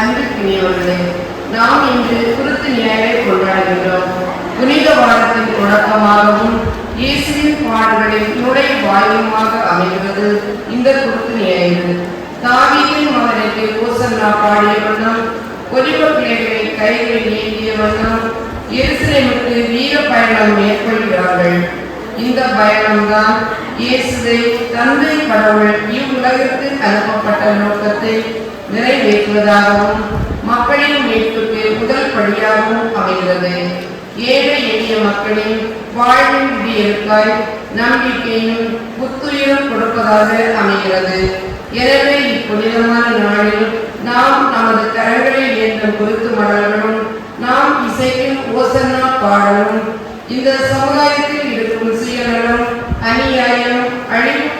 அன்பிற்கினியவர்களே நாம் இன்று குருத்து நியாயை கொண்டாடுகின்றோம். புனித வாரத்தின் தொடக்கமாகவும் இயேசுவின் பாடுகளின் நுழைவாயுமாக அமைகிறது இந்த குருத்து நியாயங்கள் தாவீதின் மகனுக்கு ஓசன்னா பாடிய வண்ணம் ஒலிவ பிள்ளைகளை கைகளில் ஏந்திய வண்ணம் எருசலேமுக்கு வீர பயணம் மேற்கொள்கிறார்கள். இந்த பயணம்தான் இயேசுவை தந்தை கடவுள் இவ்வுலகிற்கு அனுப்பப்பட்ட நோக்கத்தை நிறைவேற்றுவதாகவும் மக்களின் மீட்புக்கு முதல் படியாகவும் அமைகிறது ஏழை எளிய மக்களின் வாழ்வின் விடியலுக்காய் நம்பிக்கையும் புத்துயிரும் கொடுப்பதாக அமைகிறது. எனவே இப்புனிதமான நாளில் நாம் நமது கரங்களில் ஏற்ற குறித்து மலர்களும் நாம் இசைக்கும் ஓசன்னா பாடலும் இந்த சமுதாயத்தில்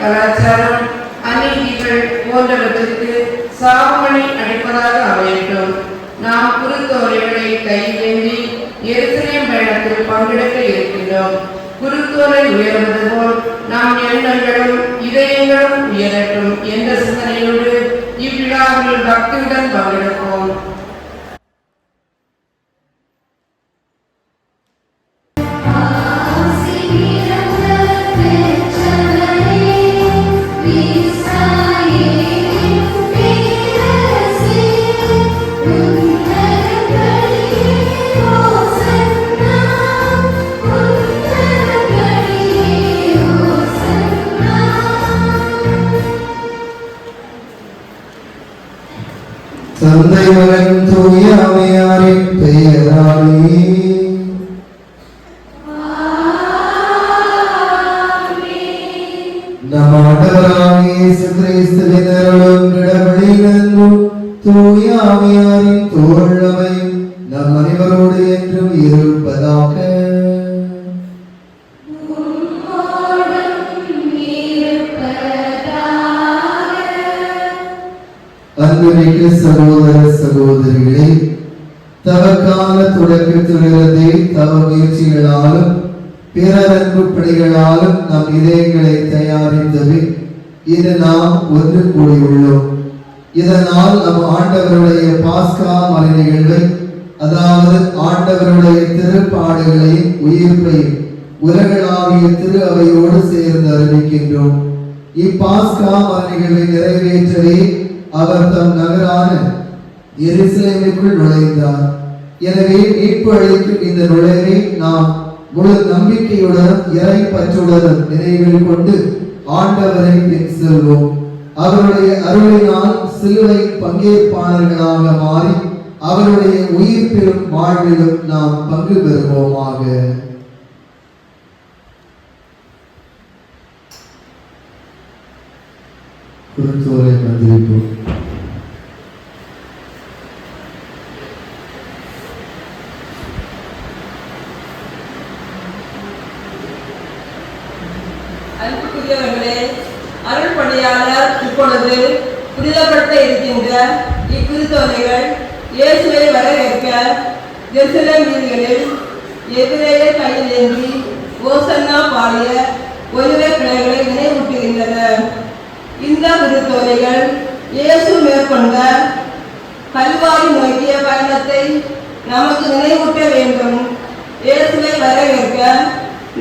கலாச்சாரம் அநீதிகள் போன்றவற்றிற்கு சாபமணி அடிப்பதாக அமையட்டும். நாம் குருத்தோலைகளை கையிலேந்தி எருசலேம் பயணத்தில் பங்கெடுக்க இருக்கின்றோம். குருத்தோலை உயர்வது போல் நாம் எண்ணங்களும் இதயங்களும் உயரட்டும் என்ற சிந்தனையோடு இவ்விழாவில் பக்தியுடன் பங்கெடுப்போம். பெயராலே தொடக்கத்திலிருந்தே தவ முயற்சிகளாலும் பிறர் பணிகளாலும் நம் இதயங்களை தயாரித்தது. இது நாம் ஒன்று கூடியுள்ளோம். இதனால் நம் ஆண்டவருடைய பாஸ்கா மலை நிகழ்வை அதாவது ஆண்டவருடைய திருப்பாடுகளையும் உயிர்ப்பையும் உலகளாவிய திரு அவையோடு சேர்ந்து அறிவிக்கின்றோம். இப்பாஸ்கா மலை நிகழ்வை நிறைவேற்றவே அவர் தம் நகரான எருசலேமுக்குள் நுழைந்தார். எனவே மீட்பு அளிக்கும் இந்த நுழைவை நாம் முழு நம்பிக்கையுடனும் இறை பற்றுடனும் நினைவில் கொண்டு ஆண்டவரை பின் செல்வோம். அவருடைய அருளினால் சிலுவை பங்கேற்பாளர்களாக மாறி அவருடைய உயிர்ப்பிலும் வாழ்விலும் நாம் பங்கு பெறுவோமாக. குருத்தோரை மந்திரிப்போம் அன்புக்குரியவர்களே அருள் பணியாளர் இப்பொழுது புனிதப்படுத்த இருக்கின்ற இக்குருத்தோலைகள் இயேசுவை வரவேற்க ஜெருசலேம் வீதிகளில் எதிரேயே கையில் ஏந்தி ஓசன்னா பாடிய ஒருவே பிள்ளைகளை நினைவூட்டுகின்றனர் இந்த குருத்தோலைகள் இயேசு மேற்கொண்ட கல்வாரி நோக்கிய பயணத்தை நமக்கு நினைவூட்ட வேண்டும். இயேசுவை வரவேற்க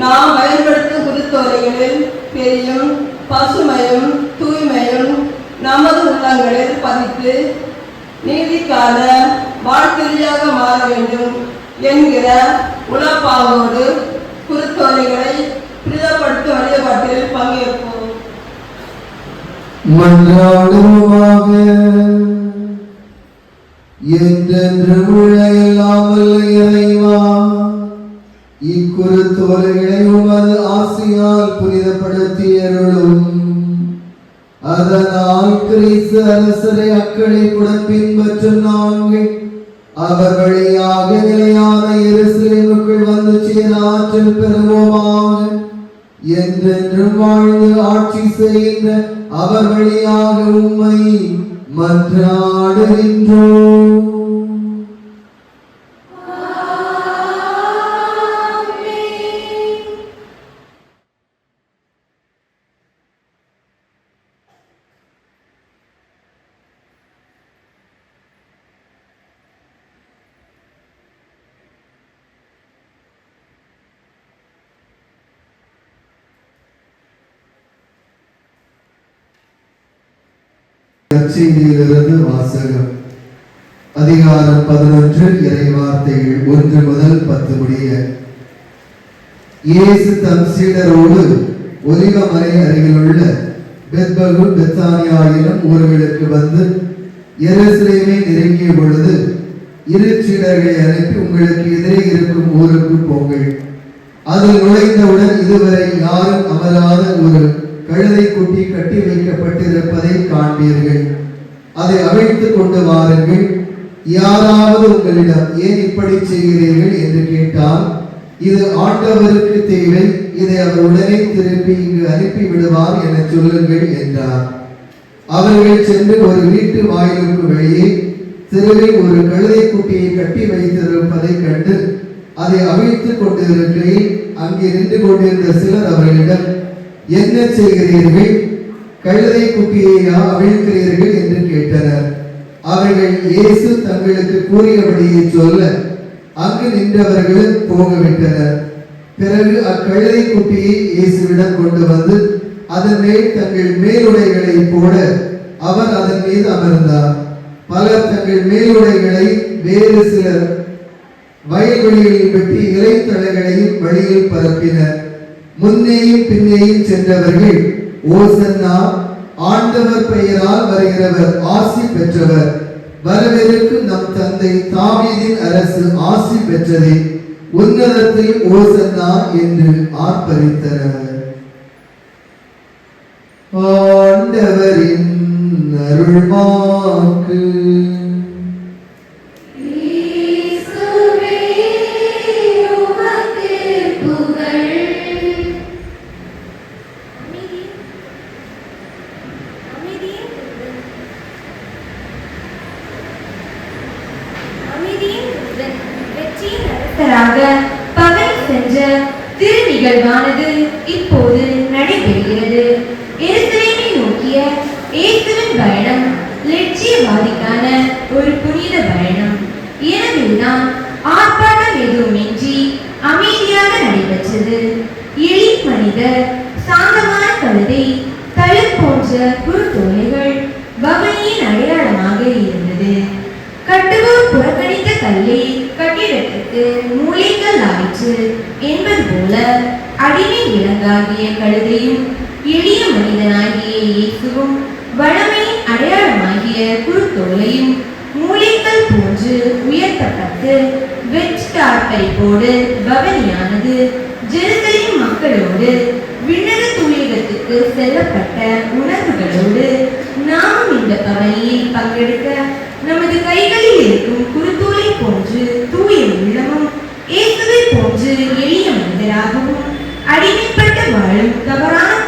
நாம் பயன்படுத்தும் குருத்தோலைகளில் பெரியும் பசுமையும் தூய்மையும் நமது உள்ளங்களில் பதித்து நீதிக்கான வாழ்க்கையாக மாற வேண்டும் என்கிற உணப்பாவோடு குருத்தோலைகளை பிரிதப்படுத்தும் வழிபாட்டில் பங்கேற்போம். மன்றாடுவாக. என்றென்று உள்ள இல்லாமல் இறைவா. இக்குறுத்தோலைகளை உமது ஆசையால் புனிதப்படுத்தி அருளும் அதனால் கிறிஸ்து அரசரை அக்களை அக்களிப்புடன் பின்பற்றும் நாங்கள் அவர் வழியாக நிலையான எருசலேமுக்குள் வந்து சேர ஆற்றல் பெறுவோமாக என்றென்றும் வாழ்ந்து ஆட்சி செய்கின்ற அவர் வழியாக உம்மை மன்றாடுகின்றோம் நற்செய்தியிலிருந்து வாசகம். அதிகாரம் பதினொன்று இறை வார்த்தைகள் ஒன்று முதல் பத்து முடிய. இயேசு தம் சீடரோடு ஒலிவமலை அருகிலுள்ள பெத்பகு பெத்தானியாயிலும் ஊர்களுக்கு வந்து எருசலேமை நெருங்கிய பொழுது இரு சீடர்களை அனுப்பி உங்களுக்கு எதிரே இருக்கும் ஊருக்கு போங்கள். அதில் நுழைந்தவுடன் இதுவரை யாரும் அமராத ஒரு கழுதை குட்டி கட்டி வைக்கப்பட்டிருப்பதை காண்பீர்கள். அதை அவிழ்த்து கொண்டு வாருங்கள். யாராவது உங்களிடம் ஏன் இப்படி செய்கிறீர்கள் என்று கேட்டால் இது ஆண்டவருக்கு தேவை இதை அவர் உடனே திருப்பி இங்கு அனுப்பி விடுவார் என சொல்லுங்கள் என்றார். அவர்கள் சென்று ஒரு வீட்டு வாயிலுக்கு வெளியே தெருவில் ஒரு கழுதை குட்டியை கட்டி வைத்திருப்பதை கண்டு அதை அவிழ்த்துக் கொண்டிருக்கையில் அங்கே நின்று கொண்டிருந்த சிலர் அவர்களிடம் என்ன செய்கிறீர்கள்? கழுதை குட்டியையா அவிழ்க்கிறீர்கள் என்று கேட்டனர். அவர்கள் இயேசு தங்களுக்கு கூறியபடியே சொல்ல அங்கு நின்றவர்களும் போகவிட்டனர். பிறகு அக்கழுதை குட்டியை இயேசுவிடம் கொண்டு வந்து அதன் மேல் தங்கள் மேலுடைகளை போட அவர் அதன் மீது அமர்ந்தார். பலர் தங்கள் மேலுடைகளை வேறு சிலர் வயல்வெளிகளில் வெட்டி இலைத்தழைகளையும் வழியில் பரப்பினர். முன்னேயும் பின்னேயும் சென்றவர்கள் ஓசன்னா ஆண்டவர் பெயரால் வருகிறவர் ஆசி பெற்றவர். வரவிருக்கும் நம் தந்தை தாவீதின் அரசு ஆசி பெற்றதே. உன்னதத்தை ஓசன்னா என்று ஆர்ப்பரித்தனர். ஆண்டவரின் அருள்வாக்கு. ബലവാനത്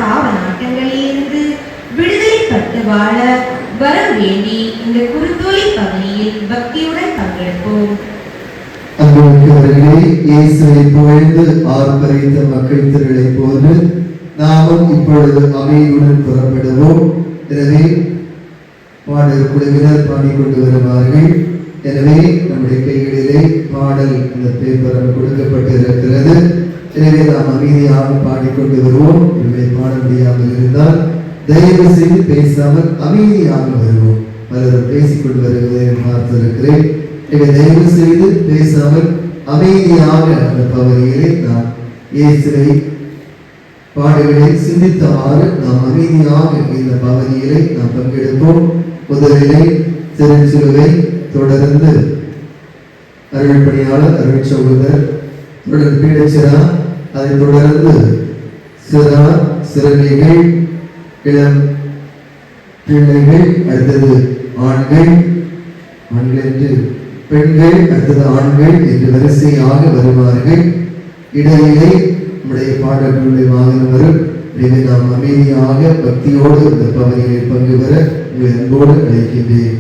பாவ நாட்டங்களிலிருந்து விடுதலைப்பட்டு வாழ வரம் வேண்டி இந்த குருத்தோலை பகுதியில் பக்தியுடன் பங்கெடுப்போம். அன்புமிக்கவர்களே இயேசுவை புகழ்ந்து ஆர்ப்பரித்த மக்கள் திரளை போன்று நாமும் இப்பொழுது அமைதியுடன் புறப்படுவோம். எனவே பாடல் குழுவினர் பாடிக்கொண்டு வருவார்கள். எனவே நம்முடைய கைகளிலே பாடல் இந்த பேப்பர் கொடுக்கப்பட்டு இருக்கிறது எனவே நாம் அமைதியாக பாடிக்கொண்டு வருவோம் எனவே பாட முடியாமல் இருந்தால் தயவு செய்து பேசாமல் அமைதியாக வருவோம். பலரும் பேசிக்கொண்டு வருவதை பார்த்திருக்கிறேன். எனவே தயவு செய்து பேசாமல் அமைதியாக அந்த பகுதியிலே நாம் இயேசுவை பாடுகளை சிந்தித்தவாறு நாம் அமைதியாக இந்த பகுதியிலே நாம் பங்கெடுப்போம். முதலிலே திருச்சிலுவை தொடர்ந்து அருள் பணியாளர் அருள் சகோதரர் தொடர்ந்து பீடச்சிரா அதைத் தொடர்ந்து சிறா சிறுமிகள் இளம் பிள்ளைகள் அடுத்தது ஆண்கள். ஆண்கள் என்று பெண்கள் அடுத்தது ஆண்கள் என்று வரிசையாக வருவார்கள். இடையிலே நம்முடைய பாடல்களுடைய வாகனம் வரும். எனவே நாம் அமைதியாக பக்தியோடு இந்த பகுதியில் பங்கு பெற உங்களை அன்போடு அழைக்கின்றேன்.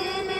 Amen.